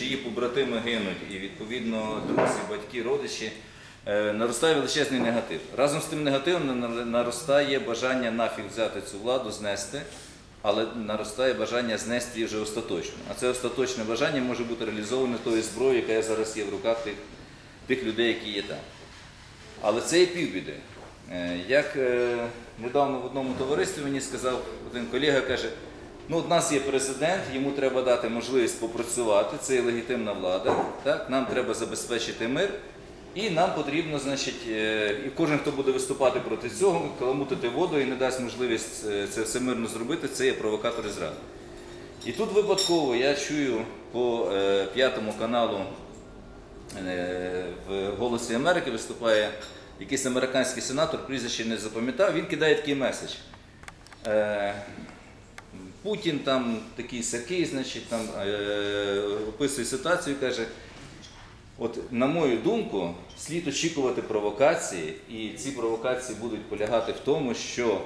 чиї побратими гинуть, і відповідно друзі, батьки, родичі, е, наростає величезний негатив. Разом з тим негативом наростає бажання нафіг взяти цю владу, знести, але наростає бажання знести її вже остаточно. А це остаточне бажання може бути реалізоване тою зброєю, яка зараз є в руках тих, тих людей, які є там. Але це є півбіди. Е, Як е, недавно в одному товаристві мені сказав один колега, каже, ну у нас є президент, йому треба дати можливість попрацювати, це є легітимна влада, так? нам треба забезпечити мир, і нам потрібно, значить, е, і кожен, хто буде виступати проти цього, каламутити воду і не дасть можливість е, це все мирно зробити, це є провокатор і зрада. І тут випадково я чую по е, п'ятому каналу в Голосі Америки виступає якийсь американський сенатор, прізвище не запам'ятав, він кидає такий меседж. Путін там такий сякий, значить, там е, описує ситуацію і каже, от на мою думку, слід очікувати провокації, і ці провокації будуть полягати в тому, що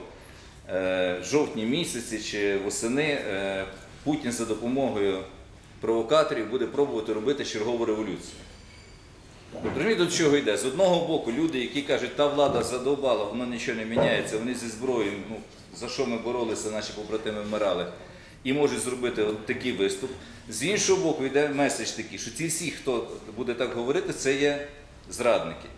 е, в жовтні місяці чи восени е, Путін за допомогою провокаторів буде пробувати робити чергову революцію. Розумієте, до чого йде? З одного боку, люди, які кажуть, та влада задовбала, воно нічого не міняється, вони зі зброєю, ну, за що ми боролися, наші побратими вмирали, і можуть зробити такий виступ. З іншого боку, йде меседж такий, що ці всі, хто буде так говорити, це є зрадники.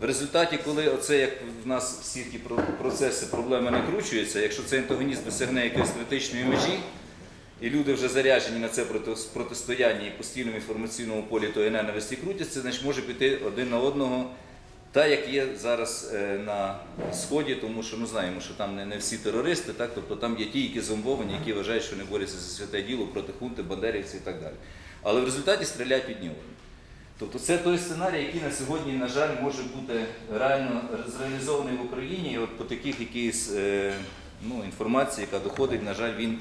В результаті, коли оце, як в нас всі ті процеси, проблеми не кручуються, якщо цей антагоніст досягне якоїсь критичної межі, і люди вже заряджені на це проти- протистояння і постійно в інформаційному полі тої ненависті крутяться, значить може піти один на одного, та як є зараз е, на сході, тому що ми знаємо, що там не, не всі терористи, так тобто там є ті, які зомбовані, які вважають, що не борються за святе діло проти хунти, бандерівців і так далі. Але в результаті стріляють під нього. Тобто це той сценарій, який на сьогодні, на жаль, може бути реально зреалізований в Україні. І от по таких якійсь е, ну, інформації, яка доходить, на жаль, він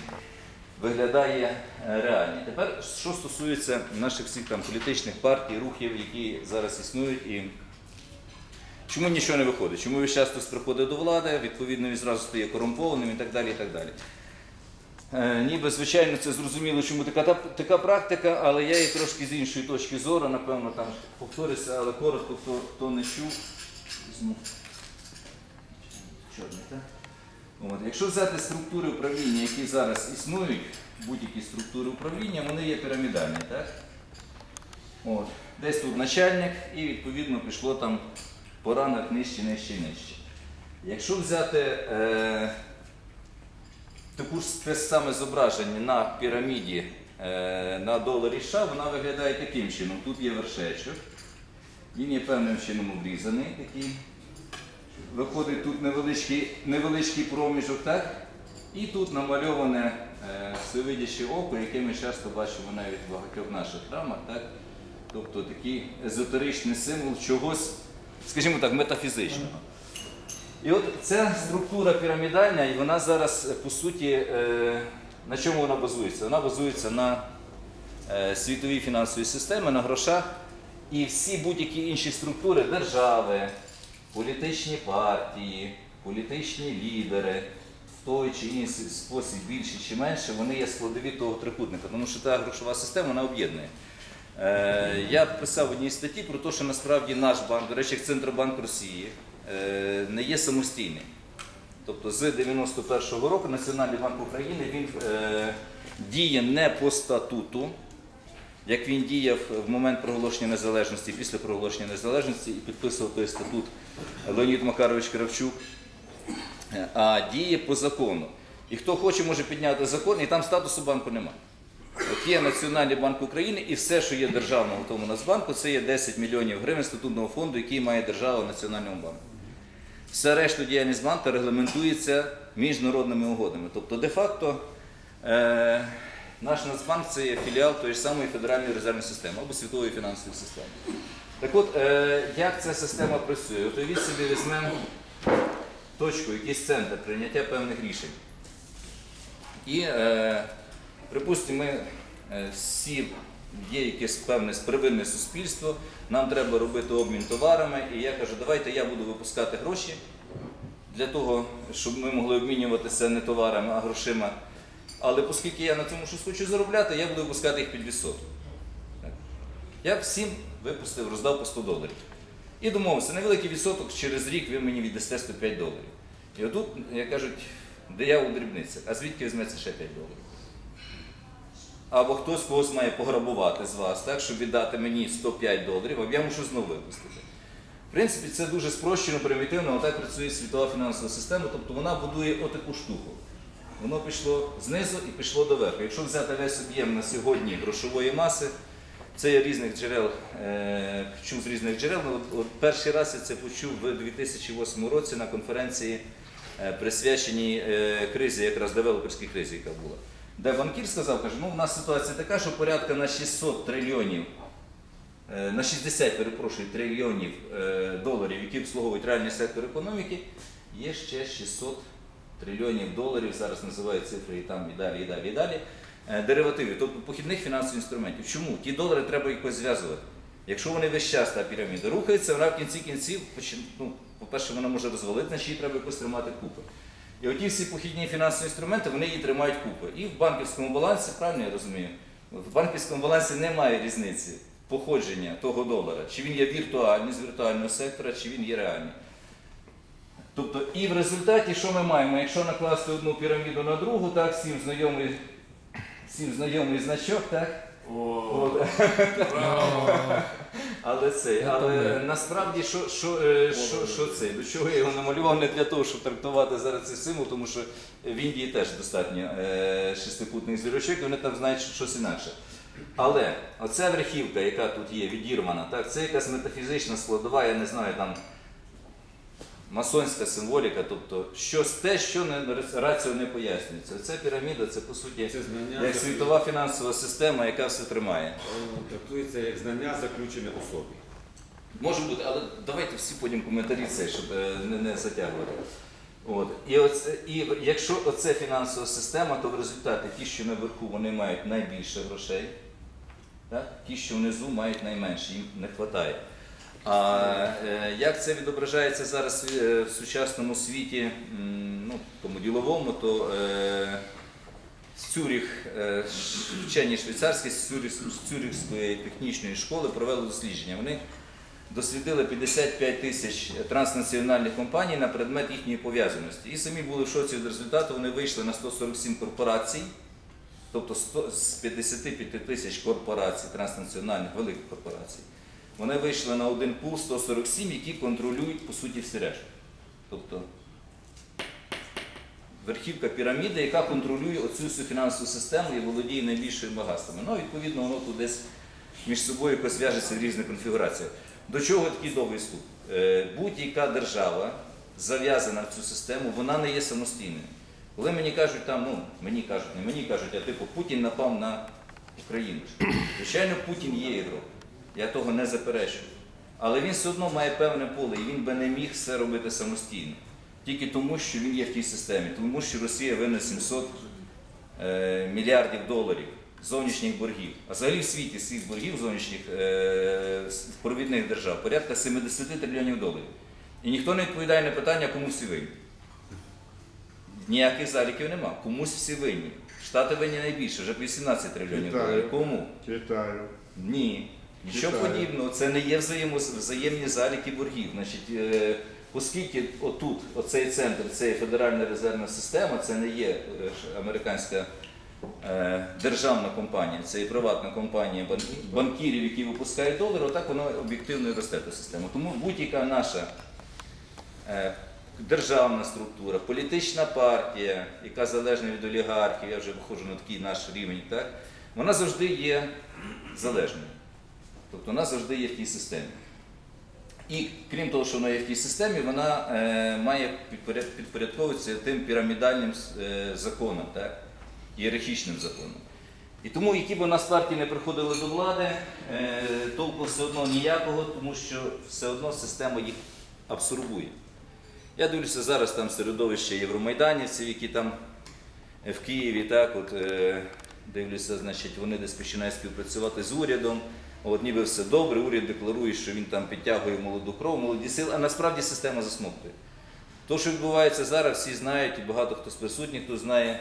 виглядає е, реальний. Тепер, що стосується наших всіх там політичних партій, рухів, які зараз існують, і чому нічого не виходить? Чому весь час хтось приходить до влади, відповідно він зразу стає корумпованим і так далі. І так далі. Е, Ніби, звичайно, це зрозуміло, чому така, та- така практика, але я її трошки з іншої точки зору, напевно, там повторюся, але коротко, хто, хто не чув. Чорний, так? Якщо взяти структури управління, які зараз існують, будь-які структури управління, вони є пірамідальні. Так? От. Десь тут начальник і відповідно пішло там по ранах нижче, нижче, нижче. Якщо взяти е, таку ж те саме зображення на піраміді е, на доларі США, вона виглядає таким чином. Тут є вершечок, він є певним чином обрізаний такий. Виходить тут невеличкий, невеличкий проміжок, так? І тут намальоване е, всевидяще око, яке ми часто бачимо навіть в багатьох наших храмах, так? Тобто такий езотеричний символ чогось, скажімо так, метафізичного. І от ця структура пірамідальна, і вона зараз, е, по суті, е, на чому вона базується? Вона базується на е, світовій фінансовій системі, на грошах. І всі будь-які інші структури держави, політичні партії, політичні лідери, той чи інший спосіб більше чи менше, вони є складові того трикутника, тому що та грошова система вона об'єднує. Е, Я писав в одній статті про те, що насправді наш банк, до речі, Центробанк Росії, е, не є самостійний. Тобто з 91-го року Національний банк України він е, діє не по статуту, як він діяв в момент проголошення незалежності, після проголошення незалежності, і підписував той статут Леонід Макарович Кравчук, а діє по закону. І хто хоче, може підняти закон, і там статусу банку немає. От є Національний банк України і все, що є державного в тому Нацбанку, це є 10 мільйонів гривень статутного фонду, який має держава в Національному банку. Вся решта діяльність банку регламентується міжнародними угодами. Тобто, де-факто, е, наш Нацбанк це є філіал тої ж самої Федеральної резервної системи або світової фінансової системи. Так от, е, як ця система працює? От уявіть собі, візьмемо точку, якийсь центр прийняття певних рішень. І, е, припустимо, ми е, всі є якесь певне первинне суспільство, нам треба робити обмін товарами, і я кажу, давайте я буду випускати гроші для того, щоб ми могли обмінюватися не товарами, а грошима. Але оскільки я на цьому щось хочу заробляти, я буду випускати їх під відсоток. Я всім випустив, роздав по 100 доларів. І домовився, невеликий відсоток, через рік ви мені віддасте 105 доларів. І отут, як кажуть, диявол дрібниця. А звідки візьметься ще 5 доларів? Або хтось когось має пограбувати з вас, так, щоб віддати мені 105 доларів, а я мушу знову випустити. В принципі, це дуже спрощено, примітивно, отак працює світова фінансова система, тобто вона будує отаку штуку. Воно пішло знизу і пішло до верху. Якщо взяти весь об'єм на сьогодні грошової маси, це я різних джерел е, з різних джерел. От, от перший раз я це почув в 2008 році на конференції, е, присвяченій е, кризі, якраз девелоперській кризі, яка була. Де банкір сказав, каже, ну у нас ситуація така, що порядка на 600 трильйонів, е, на 60, перепрошую, трильйонів е, доларів, які обслуговують реальний сектор економіки, є ще 600 трильйонів доларів, зараз називають цифри і там і далі, і далі, і далі. е, Деривативів, тобто похідних фінансових інструментів. Чому? Ті долари треба якось зв'язувати. Якщо вони весь час та піраміда рухається, вона в кінці кінців, ну, по-перше, вона може розвалити, значить її треба якось тримати купи. І оті всі похідні фінансові інструменти, вони її тримають купи. І в банківському балансі, правильно я розумію, в банківському балансі немає різниці походження того долара, чи він є віртуальний з віртуального сектора, чи він є реальний. Тобто, і в результаті, що ми маємо? Якщо накласти одну піраміду на другу, так, всім знайомий, всім знайомий значок, так? От. Але це, але насправді, що, що, е, що, що це? До чого я його намалював не для того, щоб трактувати зараз цей символ, тому що в Індії теж достатньо е, шестикутних зірочок, і вони там знають щось інакше. Але оця верхівка, яка тут є, відірвана, так, це якась метафізична складова, я не знаю, там масонська символіка, тобто щось те, що не раціо не пояснюється. Ця піраміда це по суті Це знання як світова фінансова система, яка все тримає. Трактується як знання заключене особі. Може бути, але давайте всі потім коментарі це, щоб е, не, не затягувати. От. І, оце, і якщо оце фінансова система, то в результаті ті, що наверху, вони мають найбільше грошей, так? ті, що внизу мають найменше, їм не вистачає. А е, як це відображається зараз е, в сучасному світі, ну, тому діловому, то е, Цюріх, е, вчені швейцарські з Цюріх- з Цюрихської технічної школи провели дослідження. Вони дослідили 55 тисяч транснаціональних компаній на предмет їхньої пов'язаності. І самі були в шоці від результату. Вони вийшли на 147 корпорацій, тобто 100 з 55 тисяч корпорацій, транснаціональних великих корпорацій. Вони вийшли на один пул 147, які контролюють по суті всі решту. Тобто верхівка піраміди, яка контролює оцю всю фінансову систему і володіє найбільшими багатствами. Ну, відповідно, воно тут десь між собою якось в'яжеться в різних конфігураціях. До чого такий довгий вступ? Е, Будь-яка держава зав'язана в цю систему, вона не є самостійною. Коли мені кажуть, там, ну, мені кажуть, не мені кажуть, а типу Путін напав на Україну. Звичайно, Путін є ігрок. Я того не заперечую. Але він все одно має певне поле, і він би не міг все робити самостійно. Тільки тому, що він є в тій системі, тому що Росія винна 700 е, мільярдів доларів зовнішніх боргів. А взагалі в світі світ боргів зовнішніх е, провідних держав порядка 70 трильйонів доларів. І ніхто не відповідає на питання, кому всі винні. Ніяких заліків нема. Комусь всі винні. Штати винні найбільше, вже 18 трильйонів доларів. Кому? Китаю. Ні. Нічого Вітаю. подібного. Це не є взаємо, взаємні заліки боргів. Значить, е, оскільки отут, оцей центр, це є Федеральна резервна система, це не є е, ж американська е, державна компанія, це є приватна компанія банкірів, які випускають долари, отак воно об'єктивно і росте та система. Тому будь-яка наша е, державна структура, політична партія, яка залежна від олігархів, я вже виходжу на такий наш рівень, так, вона завжди є залежною. Тобто вона завжди є в тій системі. І крім того, що вона є в тій системі, вона е, має підпорядковуватися тим пірамідальним е, законам, так? ієрархічним законам. І тому, які б у нас партії не приходили до влади, е, толку все одно ніякого, тому що все одно система їх абсорбує. Я дивлюся зараз там середовище євромайданівців, які там е, в Києві, так, от, е, дивлюся, значить, вони десь починають співпрацювати з урядом. От ніби все добре, уряд декларує, що він там підтягує молоду кров, молоді сили, а насправді система засмоктує. То, що відбувається зараз, всі знають, і багато хто з присутніх тут знає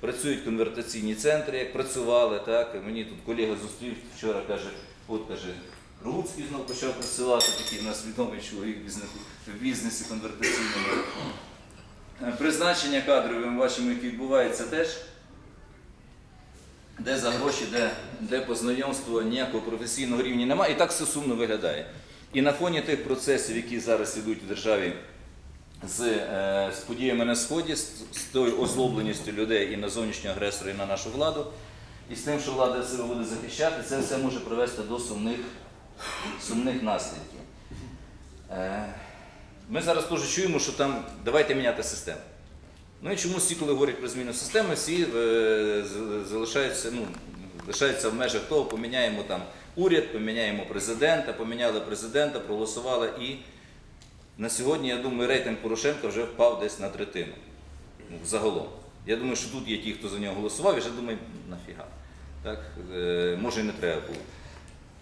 працюють конвертаційні центри, як працювали. Так? Мені тут колега зустрів вчора, каже, от каже, Руцький знов почав працювати, такий в нас відомий чоловік в бізнесі, конвертаційному. Призначення кадрів, ми бачимо, які відбуваються теж. Де за гроші, де, де по знайомству ніякого професійного рівня немає. І так все сумно виглядає. І на фоні тих процесів, які зараз ідуть в державі з, е, з подіями на Сході, з, з тою озлобленістю людей і на зовнішнього агресора, і на нашу владу, і з тим, що влада себе буде захищати, це все може привести до сумних, сумних наслідків. Е, ми зараз теж чуємо, що там давайте міняти систему. Ну і чомусь всі, коли говорять про зміну системи, всі е, залишаються, ну, лишаються в межах того, поміняємо там уряд, поміняємо президента, поміняли президента, проголосували і на сьогодні, я думаю, рейтинг Порошенка вже впав десь на третину. Ну, загалом. Я думаю, що тут є ті, хто за нього голосував, і вже думаю, нафіга. Так? Е, може і не треба було.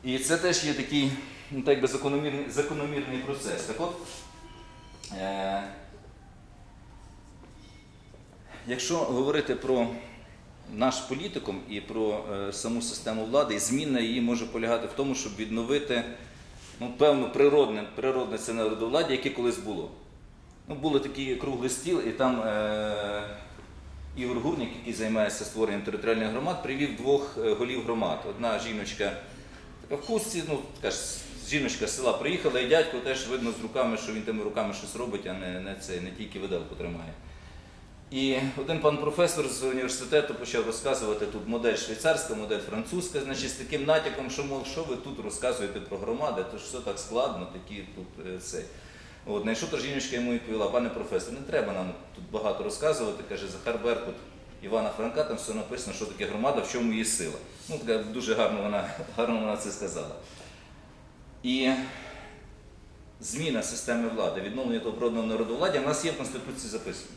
І це теж є такий ну, так би закономірний, закономірний процес. Так от, е, Якщо говорити про наш політикум і про е, саму систему влади, і зміна її може полягати в тому, щоб відновити ну, певну природне, природне це народовладдя, яке колись було. Ну, були такий круглий стіл, і там е, Ігор Гурник, який займається створенням територіальних громад, привів двох е, голів громад. Одна жіночка така в хустці, ну, така ж жіночка з села приїхала, і дядько теж видно з руками, що він тими руками щось робить, а не, не, це, не тільки виделку тримає. І один пан професор з університету почав розказувати тут модель швейцарська, модель французька, значить, з таким натяком, що мов, що ви тут розказуєте про громади, то ж все так складно, такі тут е, це. От, на що та жіночка йому відповіла, пане професор, не треба нам тут багато розказувати, каже Захар Беркут Івана Франка, там все написано, що таке громада, в чому її сила. Ну, така дуже гарно вона, гарно вона це сказала. І зміна системи влади, відновлення того природного народовладдя в нас є в Конституції записано.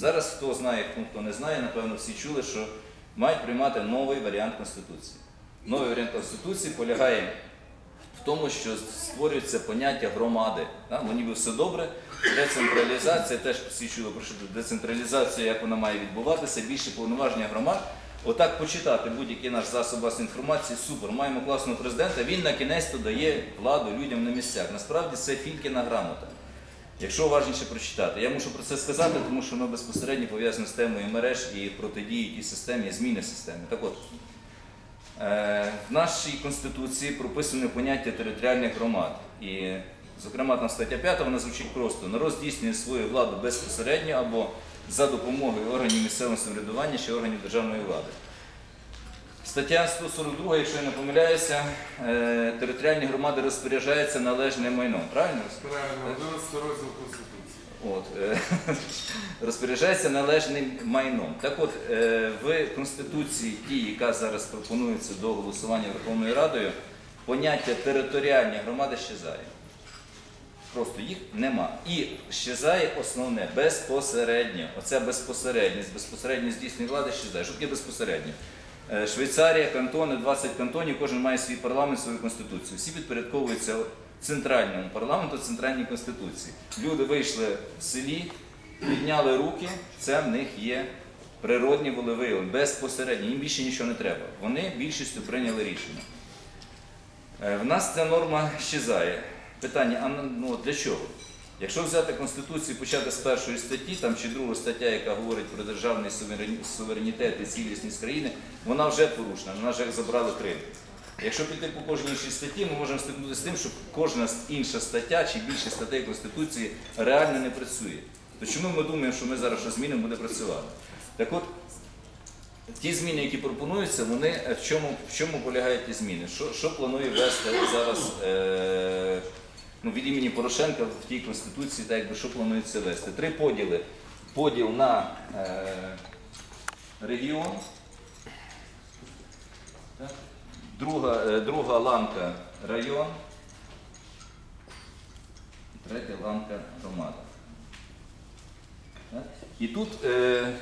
Зараз хто знає, хто, не знає, напевно, всі чули, що мають приймати новий варіант Конституції. Новий варіант Конституції полягає в тому, що створюється поняття громади. Ну, ніби все добре. Децентралізація, теж всі чули про що децентралізація, як вона має відбуватися, більше повноваження громад. Отак почитати будь-який наш засоб інформації, супер. Маємо класного президента, він на кінець дає владу людям на місцях. Насправді це фількіна грамота. Якщо уважніше прочитати, я мушу про це сказати, тому що воно безпосередньо пов'язане з темою мереж і протидії тій системі, і зміни системи. Так от, е, в нашій Конституції прописане поняття територіальних громад. І, зокрема, там стаття 5 вона звучить просто: народ здійснює свою владу безпосередньо або за допомогою органів місцевого самоврядування чи органів державної влади. Стаття 142, якщо я не помиляюся, е, територіальні громади розпоряджаються належним майном. Правильно? Правильно, 11 розділ Конституції. От, е, розпоряджається належним майном. Так от, е, в Конституції, тій, яка зараз пропонується до голосування Верховною Радою, поняття територіальні громади щезає. Просто їх нема. І щезає основне безпосередньо. Оця безпосередність, безпосередньо здійснення влади щезає. Що таке безпосередньо? Е, Швейцарія, кантони, 20 кантонів, кожен має свій парламент, свою конституцію. Всі підпорядковуються центральному парламенту, центральній конституції. Люди вийшли в селі, підняли руки, це в них є природні волевиявлення, безпосередньо, їм більше нічого не треба. Вони більшістю прийняли рішення. Е, В нас ця норма щезає. Питання, а ну, для чого? Якщо взяти Конституцію, почати з першої статті, там чи друга стаття, яка говорить про державний суверенітет і цілісність країни, вона вже порушена, вона вже забрала Крим. Якщо піти по кожній іншій статті, ми можемо стикнутися з тим, що кожна інша стаття чи більше статей Конституції реально не працює. То чому ми думаємо, що ми зараз що змінимо, буде працювати? Так от, ті зміни, які пропонуються, вони е, в чому, в чому полягають ті зміни? Що, що планує ввести зараз е, ну, від імені Порошенка в тій конституції, так якби що планується ввести? Три поділи. Поділ на е, регіон. Так. Друга, е, друга ланка район. Третя ланка громада. І тут е,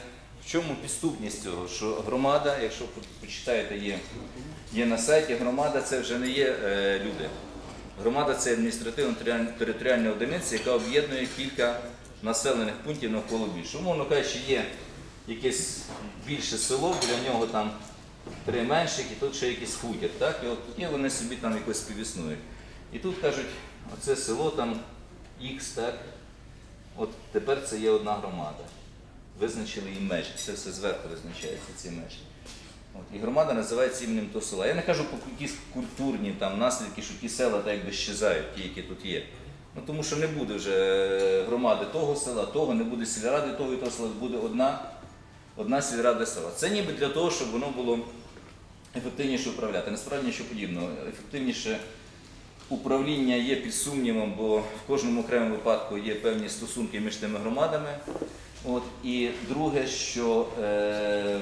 в чому підступність цього? Що громада, якщо почитаєте, є, є на сайті, громада це вже не є е, люди. Громада це адміністративно-територіальна одиниця, яка об'єднує кілька населених пунктів навколо більше. Умовно кажучи, є якесь більше село, біля нього там три менших, і тут ще якийсь хутір. Так? І от і вони собі там якось співіснують. І тут кажуть, оце село там Х, так? От тепер це є одна громада. Визначили їм межі. Це все зверху визначається, ці межі. От, і громада називається іменем того села. Я не кажу про якісь культурні там, наслідки, що ті села так якби щезають, ті, які тут є. Ну, тому що не буде вже громади того села, того, не буде сільради того і того села, буде одна, одна сільрада села. Це ніби для того, щоб воно було ефективніше управляти. Насправді нічого подібного. Ефективніше управління є під сумнівом, бо в кожному окремому випадку є певні стосунки між тими громадами. От, і друге, що е,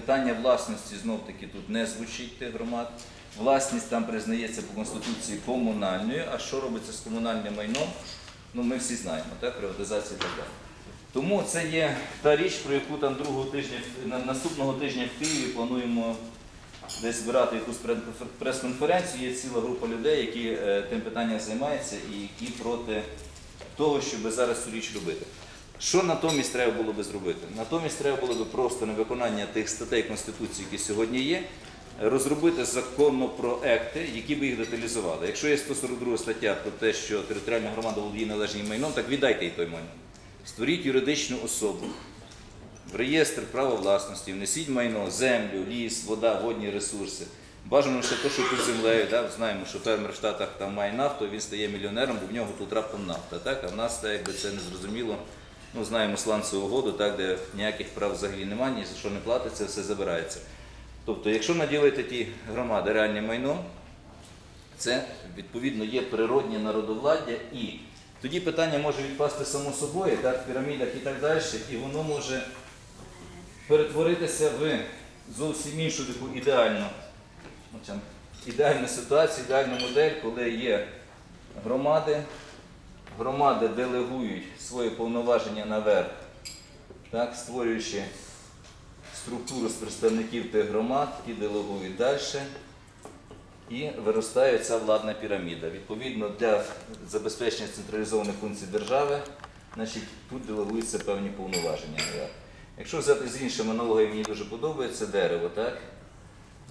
питання власності знов таки тут не звучить тих громад. Власність там признається по Конституції комунальною, а що робиться з комунальним майном, ну ми всі знаємо, так, приватизація і так далі. Тому це є та річ, про яку там другого тижня, на- наступного тижня в Києві плануємо десь збирати якусь прес-конференцію. Є ціла група людей, які е, тим питанням займаються і які проти того, щоб зараз цю річ робити. Що натомість треба було би зробити? Натомість треба було би просто на виконання тих статей Конституції, які сьогодні є, розробити законопроекти, які би їх деталізували. Якщо є 142 стаття про те, що територіальна громада володіє належним майном, так віддайте їй той майно. Створіть юридичну особу, в реєстр права власності, внесіть майно, землю, ліс, вода, водні ресурси. Бажано ще те, що під землею. Да? Знаємо, що фермер в Штатах там має нафту, він стає мільйонером, бо в нього тут раптом нафта. Так? А в нас так, якби це не зрозуміло. Ну, знаємо сланцеву угоду, так, де ніяких прав взагалі немає, ні за що не платиться, все забирається. Тобто, якщо наділити ті громади реальним майном, це відповідно є природнє народовладдя і тоді питання може відпасти само собою, так, в пірамідах і так далі, і воно може перетворитися в зовсім іншу таку ідеальну, ну, ідеальну ситуацію, ідеальну модель, коли є громади, громади делегують свої повноваження наверх, так, створюючи структуру з представників тих громад, ті делегують далі. І виростає ця владна піраміда. Відповідно, для забезпечення централізованих функцій держави, значить, тут делегуються певні повноваження. Якщо взяти з іншими аналогіями, мені дуже подобається дерево, так?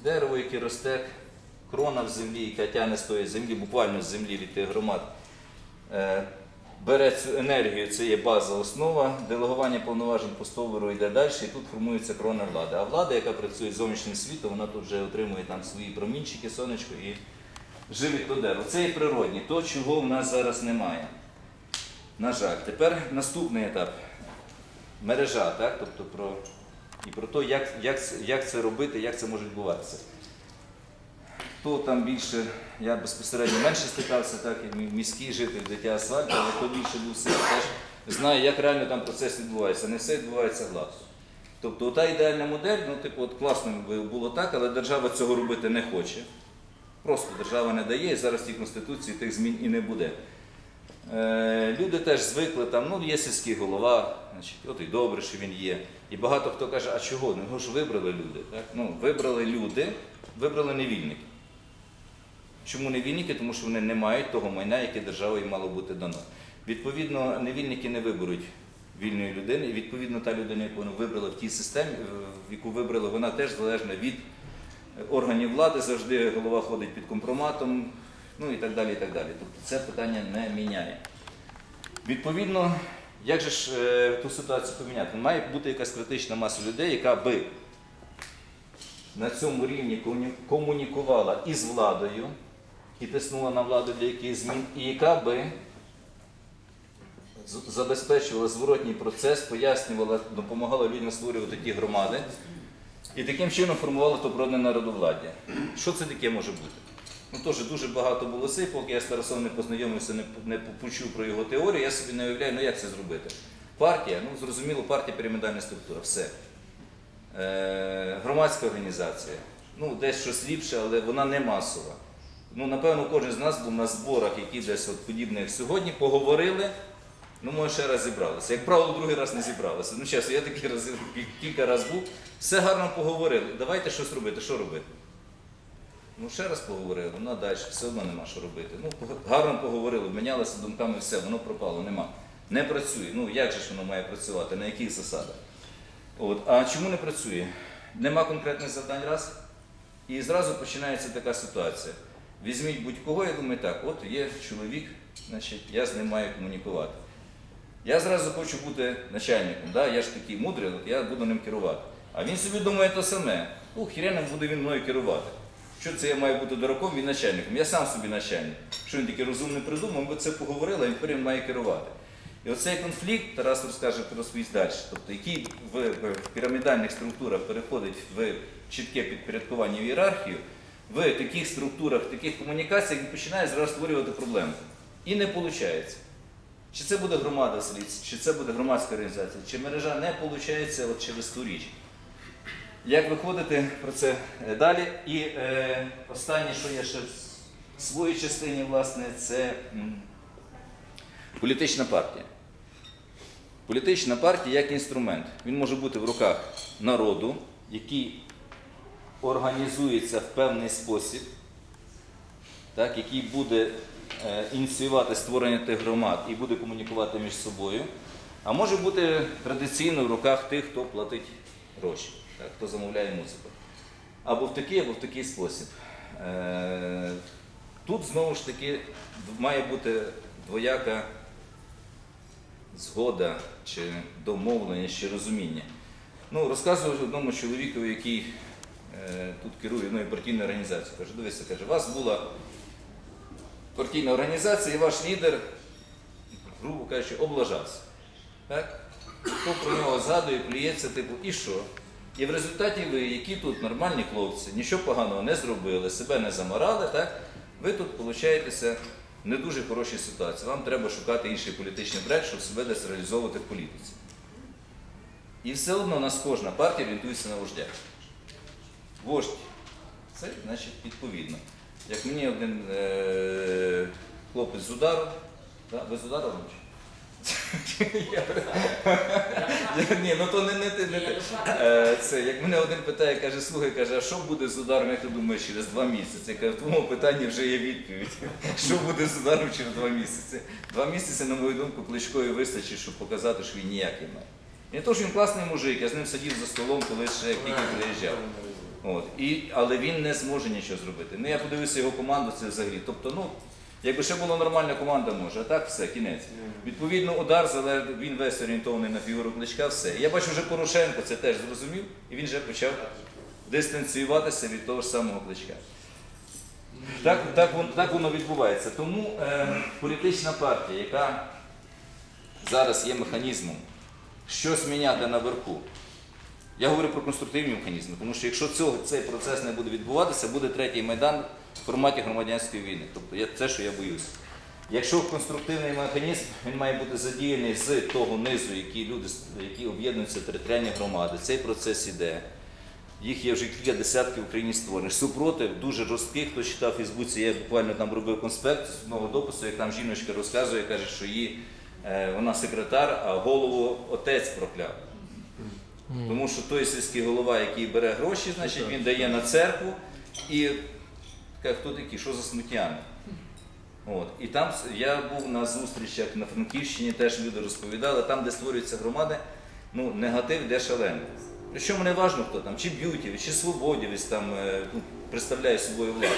Дерево, яке росте, крона в землі, яка тягне з тої землі, буквально з землі від тих громад, бере цю енергію, це є база, основа, делегування повноважень по стовбуру йде далі, і тут формується крона влади. А влада, яка працює з зовнішнім світом, вона тут вже отримує там свої промінчики, сонечко і живить то дерево. Це є природні, то, чого в нас зараз немає. На жаль, тепер наступний етап мережа, так? тобто про, і про те, як, як, як це робити, як це може відбуватися. Хто там більше, я безпосередньо менше стикався, так, як міський житель дитя асфальту, але хто більше був сил, теж знає, як реально там процес відбувається. Не все відбувається гладко. Тобто та ідеальна модель, ну, типу, от класно було так, але держава цього робити не хоче. Просто держава не дає, і зараз в тій конституції тих змін і не буде. Е, люди теж звикли, там, ну, є сільський голова, значить, от і добре, що він є. І багато хто каже, а чого? Ну його ж вибрали люди. Так? Ну, вибрали люди, вибрали невільники. Чому невільники? Тому що вони не мають того майна, яке державою мало бути дано. Відповідно, невільники не виберуть вільної людини, і відповідно та людина, яку вони вибрали в тій системі, в яку вибрали, вона теж залежна від органів влади, завжди голова ходить під компроматом, ну і так далі. і так далі. Тобто це питання не міняє. Відповідно, як же ж е, ту ситуацію поміняти? Має бути якась критична маса людей, яка би на цьому рівні комунікувала із владою і тиснула на владу для змін, і яка би забезпечувала зворотній процес, пояснювала, допомагала людям створювати ті громади і таким чином формувала то природне народовладдя. Що це таке може бути? Ну, теж дуже багато було сей, поки я з Тарасом не познайомився, не, не почув про його теорію, я собі не уявляю, ну як це зробити. Партія, ну зрозуміло, партія пірамідальна структура, все. Е, громадська організація, ну десь щось ліпше, але вона не масова. Ну, напевно, кожен з нас був на зборах, які десь от подібні, як сьогодні, поговорили, ну, може, ще раз зібралися. Як правило, другий раз не зібралися. Ну, чесно, я такі рази, кілька разів був, все гарно поговорили. Давайте щось робити. Що робити? Ну, ще раз поговорили, ну а далі все одно нема що робити. Ну, гарно поговорили, обмінялися думками, все, воно пропало, нема. Не працює. Ну як же ж воно має працювати, на яких засадах? От. А чому не працює? Нема конкретних завдань раз. І зразу починається така ситуація. Візьміть будь-кого, я думаю, так, от є чоловік, значить, я з ним маю комунікувати. Я зразу хочу бути начальником, да? я ж такий мудрий, от я буду ним керувати. А він собі думає те саме. Ну, хіряним буде він мною керувати. Що це я маю бути дураком, він начальником? Я сам собі начальник. Що він такий розумний придумав, ми це поговорили, а він тепер має керувати. І оцей конфлікт Тарас розкаже про свій далі, тобто який в пірамідальних структурах переходить в чітке підпорядкування в ієрархію, в таких структурах, в таких комунікаціях він починає зразу створювати проблеми. І не виходить. Чи це буде громада селі, чи це буде громадська організація, чи мережа не виходить от через ту річ. Як виходити про це е, далі? І е, останнє, що я ще в своїй частині, власне, це політична партія. Політична партія як інструмент. Він може бути в руках народу, який організується в певний спосіб, так, який буде е, ініціювати створення тих громад і буде комунікувати між собою, а може бути традиційно в руках тих, хто платить гроші, так, хто замовляє музику. Або в такий, або в такий спосіб. Е, Тут знову ж таки має бути двояка згода чи домовлення, чи розуміння. Ну, розказував одному чоловіку, який тут керує одною партійною організацією. Каже, дивися, каже, у вас була партійна організація, і ваш лідер, грубо кажучи, облажався. Так? Хто про нього згадує, плюється, типу, і що? І в результаті ви, які тут нормальні хлопці, нічого поганого не зробили, себе не заморали, так? ви тут получаєтеся в не дуже хорошій ситуації. Вам треба шукати інший політичний проект, щоб себе десь реалізовувати в політиці. І все одно у нас кожна партія орієнтується на вождя. Вождь. Це значить відповідно. Як мені один е- хлопець з удару, да? ви з удару Я- Ні, ну то не, не ти, не ти. Е, Це, як мене один питає, каже, слухай, каже, а що буде з ударом, як ти думаєш, через два місяці? Я кажу, в твоєму питанні вже є відповідь. Що буде з ударом через два місяці? Два місяці, на мою думку, кличкою вистачить, щоб показати, що він ніякий має. Не то, що він класний мужик, я з ним сидів за столом, коли ще тільки приїжджав. От. І, але він не зможе нічого зробити. Ну, я подивився його команду, це взагалі. Тобто, ну, якби ще була нормальна команда, може, а так все, кінець. Відповідно, удар залежить, він весь орієнтований на фігуру кличка, все. Я бачу, вже Порошенко це теж зрозумів, і він вже почав дистанціюватися від того ж самого кличка. Так, так, так воно відбувається. Тому е, політична партія, яка зараз є механізмом щось міняти наверху. Я говорю про конструктивні механізми, тому що якщо цього, цей процес не буде відбуватися, буде третій майдан в форматі громадянської війни. Тобто я, це, що я боюся. Якщо конструктивний механізм, він має бути задіяний з того низу, які люди, які об'єднуються територіальні громади, цей процес іде. Їх є вже кілька десятків в Україні створених. Супротив дуже жорстких, хто читав в Фейсбуці, я буквально там робив конспект з одного допису, як там жіночка розказує, каже, що її, е, вона секретар, а голову отець прокляв. Тому що той сільський голова, який бере гроші, значить він дає на церкву і каже, хто такі, що за смутяни? От. І там я був на зустрічах на Франківщині, теж люди розповідали, там, де створюються громади, ну, негатив йде шалений. Що мене важливо, хто там, чи б'ютівець, чи свободівець там е, ну, представляє собою владу.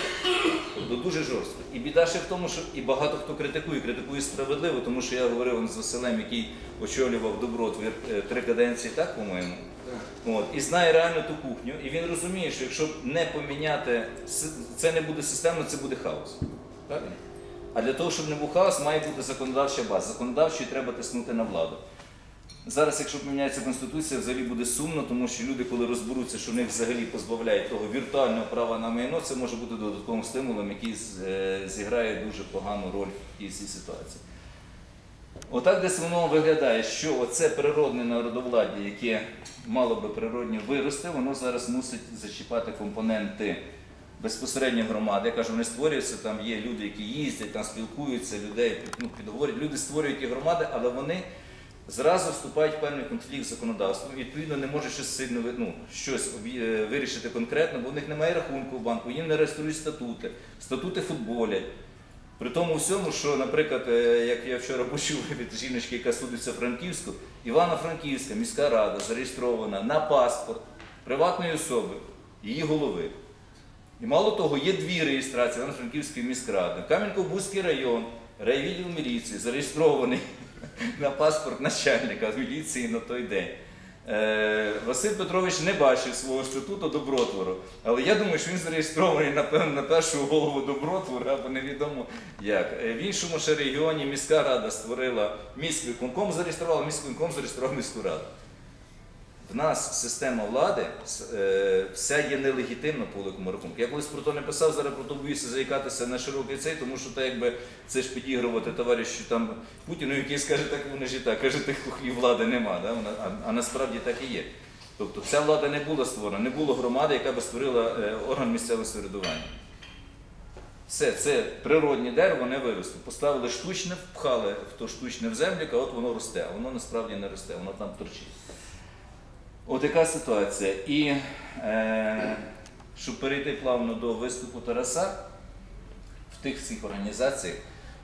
Тобто дуже жорстко. І біда ще в тому, що і багато хто критикує, критикує справедливо, тому що я говорив з Василем, який очолював добротвір е, три каденції, так, по-моєму. От, і знає реально ту кухню, і він розуміє, що якщо не поміняти, це не буде системно, це буде хаос. Правильно? А для того, щоб не був хаос, має бути законодавча база. Законодавчою треба тиснути на владу. Зараз, якщо поміняється конституція, взагалі буде сумно, тому що люди, коли розберуться, що них взагалі позбавляють того віртуального права на майно, це може бути додатковим стимулом, який е, зіграє дуже погану роль в тій ситуації. Отак десь воно виглядає, що оце природне народовладдя, яке мало би природньо вирости, воно зараз мусить зачіпати компоненти безпосередньо громади. Я кажу, вони створюються, там є люди, які їздять, там спілкуються, людей ну, підговорюють. Люди створюють ті громади, але вони зразу вступають в певний конфлікт з законодавством. І, відповідно, не можуть щось сильно ну, щось е, вирішити конкретно, бо в них немає рахунку в банку, їм не реєструють статути, статути футболять. При тому всьому, що, наприклад, е, як я вчора почув від жіночки, яка судиться в Франківську, Івано-Франківська міська рада зареєстрована на паспорт приватної особи, її голови. І мало того, є дві реєстрації Івано-Франківської міськради. Кам'янко-Бузький район, райвідділ міліції, зареєстрований на паспорт начальника міліції на той день. Е, Василь Петрович не бачив свого статуту добротвору, але я думаю, що він зареєстрований напевно на першу голову добротвору або невідомо як. Е, В іншому ще регіоні міська рада створила міськвиконком, зареєструвала міськвиконком, зареєстрував міську раду. В нас система влади е, вся є нелегітимна по великому рахунку. Я колись про то не писав, зараз про то боюся заїкатися на широкий цей, тому що так якби це ж підігрувати товаришу там Путіну, який скаже, так вони ж і так, каже, тих кухлів влади нема. Да? А, а насправді так і є. Тобто ця влада не була створена, не було громади, яка би створила е, орган місцевого самоврядування. Все, це природні дерево не виросло. Поставили штучне, впхали в то штучне в землю, а от воно росте, а воно насправді не росте, воно там торчить. От яка ситуація. І е, щоб перейти плавно до виступу Тараса, в тих всіх організаціях,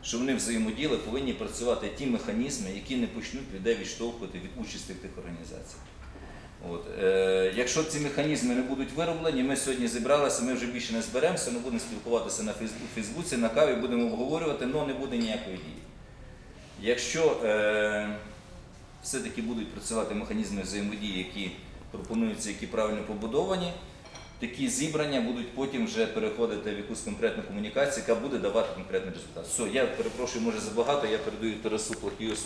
що вони взаємодіяли, повинні працювати ті механізми, які не почнуть людей відштовхувати від участі в тих організаціях. От, е, якщо ці механізми не будуть вироблені, ми сьогодні зібралися, ми вже більше не зберемося, ми будемо спілкуватися на Фейсбуці, на каві, будемо обговорювати, але не буде ніякої дії. Якщо е, все-таки будуть працювати механізми взаємодії, які пропонуються, які правильно побудовані, такі зібрання будуть потім вже переходити в якусь конкретну комунікацію, яка буде давати конкретний результат. Все, я перепрошую, може забагато, я передаю Тарасу Плохію